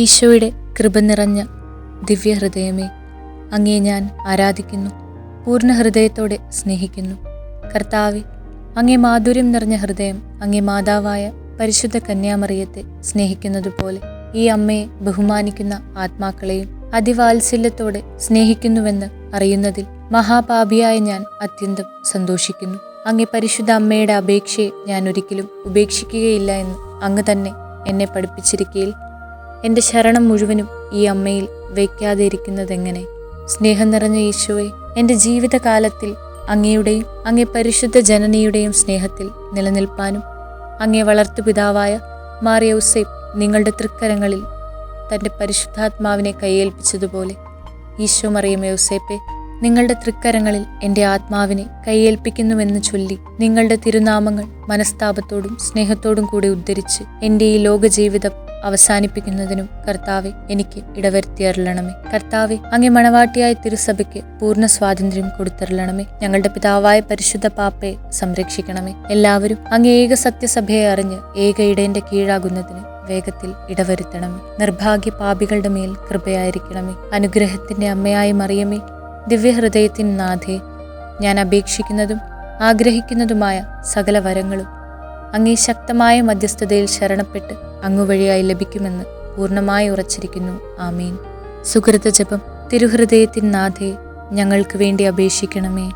ഈശോയുടെ കൃപ നിറഞ്ഞ ദിവ്യഹൃദയമേ അങ്ങേ ഞാൻ ആരാധിക്കുന്നു പൂർണ ഹൃദയത്തോടെ സ്നേഹിക്കുന്നു. കർത്താവെ അങ്ങേ മാധുര്യം നിറഞ്ഞ ഹൃദയം അങ്ങേ മാതാവായ പരിശുദ്ധ കന്യാമറിയത്തെ സ്നേഹിക്കുന്നതുപോലെ ഈ അമ്മയെ ബഹുമാനിക്കുന്ന ആത്മാക്കളെയും അതിവാത്സല്യത്തോടെ സ്നേഹിക്കുന്നുവെന്ന് അറിയുന്നതിൽ മഹാപാപിയായ ഞാൻ അത്യന്തം സന്തോഷിക്കുന്നു. അങ്ങേ പരിശുദ്ധ അമ്മയുടെ അപേക്ഷയെ ഞാൻ ഒരിക്കലും ഉപേക്ഷിക്കുകയില്ല എന്ന് അങ്ങ് തന്നെ എന്നെ പഠിപ്പിച്ചിരിക്കയിൽ എന്റെ ശരണം മുഴുവനും ഈ അമ്മയിൽ വയ്ക്കാതെ ഇരിക്കുന്നതെങ്ങനെ സ്നേഹം നിറഞ്ഞ ഈശോയെ എന്റെ ജീവിതകാലത്തിൽ അങ്ങയുടെയും അങ്ങേ പരിശുദ്ധ ജനനിയുടെയും സ്നേഹത്തിൽ നിലനിൽപ്പാനും അങ്ങേ വളർത്തു വളർത്തുപിതാവായ മാറിയൗസൈബ് നിങ്ങളുടെ തൃക്കരങ്ങളിൽ തന്റെ പരിശുദ്ധാത്മാവിനെ കൈയേൽപ്പിച്ചതുപോലെ. ഈശോ മറിയം യൗസേപ്പെ നിങ്ങളുടെ തൃക്കരങ്ങളിൽ എന്റെ ആത്മാവിനെ കൈയേൽപ്പിക്കുന്നുവെന്ന് ചൊല്ലി നിങ്ങളുടെ തിരുനാമങ്ങൾ മനസ്താപത്തോടും സ്നേഹത്തോടും കൂടി ഉദ്ധരിച്ച് എന്റെ ഈ ലോകജീവിതം അവസാനിപ്പിക്കുന്നതിനും കർത്താവെ എനിക്ക് ഇടവരുത്തിയരുളണമേ കർത്താവെ അങ്ങേ മണവാട്ടിയായ തിരുസഭയ്ക്ക് പൂർണ സ്വാതന്ത്ര്യം കൊടുത്തരുളണമേ. ഞങ്ങളുടെ പിതാവായ പരിശുദ്ധ പാപ്പയെ സംരക്ഷിക്കണമേ. എല്ലാവരും അങ്ങേ ഏക സത്യസഭയെ അറിഞ്ഞ് ഏക ഇടേന്റെ കീഴാകുന്നതിന് വേഗത്തിൽ ഇടവരുത്തണമേ. നിർഭാഗ്യ പാപികളുടെ മേൽ കൃപയായിരിക്കണമേ. അനുഗ്രഹത്തിന്റെ അമ്മയായി മറിയമേ ദിവ്യഹൃദയത്തിൻ നാഥേ ഞാൻ അപേക്ഷിക്കുന്നതും ആഗ്രഹിക്കുന്നതുമായ സകല വരങ്ങളും അങ്ങേ ശക്തമായ മധ്യസ്ഥതയിൽ ശരണപ്പെട്ട് അങ്ങു വഴിയായി ലഭിക്കുമെന്ന് പൂർണമായി ഉറച്ചിരിക്കുന്നു. ആമീൻ. സുഹൃത ജപം. തിരുഹൃദയത്തിൻ നാഥേ ഞങ്ങൾക്ക് വേണ്ടി അപേക്ഷിക്കണമേ.